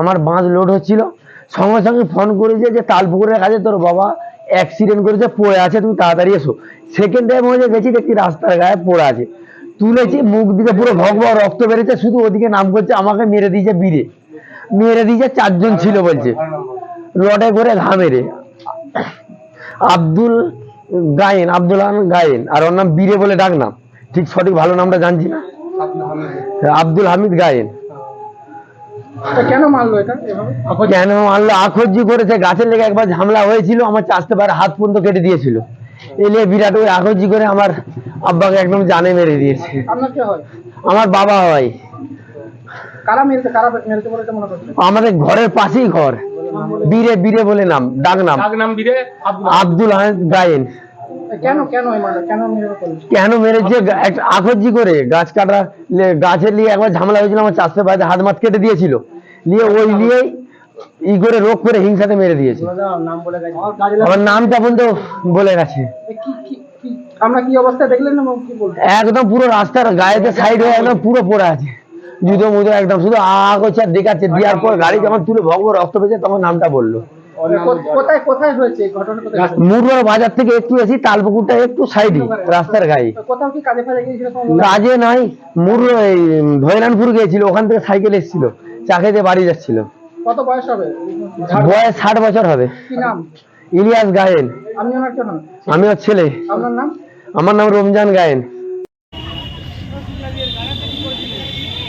আমার বাঁধ লোড হচ্ছিল। সঙ্গে সঙ্গে ফোন করেছে যে তালপুকুরের কাছে তোর বাবা অ্যাক্সিডেন্ট করেছে পড়ে আছে তুমি তাড়াতাড়ি এসো। সেকেন্ড টাইম হয়ে গেছি দেখছি রাস্তার গায়ে পড়ে আছে। তুলেছি মুখ দিকে পুরো ভগবা রক্ত বেরিয়েছে শুধু ওদিকে নাম করছে আমাকে মেরে দিয়েছে বীরে। মেরে দিয়েছে চারজন ছিল বলছে। রডে করে ঘা মেরে। আব্দুল গায়েন আব্দুল গায়েন আর ওর নাম বীরে বলে ডাক নাম ঠিক সঠিক ভালো নামটা জানছি না? আব্দুল হামিদ গায়েন। কেন মারলো এটা কেন আখরজি করেছে গাছের লেগে একবার ঝামলা হয়েছিল আমার চাষতে পারে হাত পর্যন্ত কেটে দিয়েছিল। এলে বিরাট ওই আখরজি করে আমার আব্বাকে একদম জানে মেরে দিয়েছে। আপনার কে হয়? আমার বাবা হয়। মনে আমাদের ঘরের পাশেই ঘর। বীরে বীরে বলে নাম ডাক নাম। ডাক নাম দিলে আব্দুল আব্দুল হামিদ গায়েন কেন কেন কেন মেরে করল কেন মেরেছে আখরজি করে গাছ কাটা গাছের নিয়ে একবার ঝামেলা হয়েছিল আমার চাষতে বাড়িতে হাত মাত কেটে দিয়েছিল। নিয়ে ওই নিয়েই ই করে রোগ করে হিংসাতে মেরে দিয়েছে। নাম বলে গেছে। আমার নামটা পর্যন্ত বলে গেছে। কি কি কি? আমরা কি অবস্থায় দেখলেন না কি বলব একদম পুরো রাস্তার গায়েতে সাইড হয়ে একদম পুরো পড়ে আছে। জুতো মুতো একদম শুধু আ করছে আর দেখাচ্ছে। দেওয়ার পর গাড়ি যখন তুলে ভগব রক্ত পেয়েছে তখন নামটা বলল। কোথায় কোথায় হয়েছে ঘটনা কোথায় বাজার থেকে একটু এসি তালপুকুরটা একটু সাইডে রাস্তার গায়ে। কোথাও কি কাজে ফাজে গিয়েছিল কোনো কাজে নাই। মুর এই ভৈরানপুর গিয়েছিল ওখান থেকে সাইকেল এসেছিল চাকরিতে বাড়ি যাচ্ছিল। কত বয়স হবে? বয়স? ষাট বছর হবে। কি নাম? ইলিয়াস গায়েন। ওনার আমি ওর ছেলে। আপনার নাম? আমার নাম রমজান গায়েন।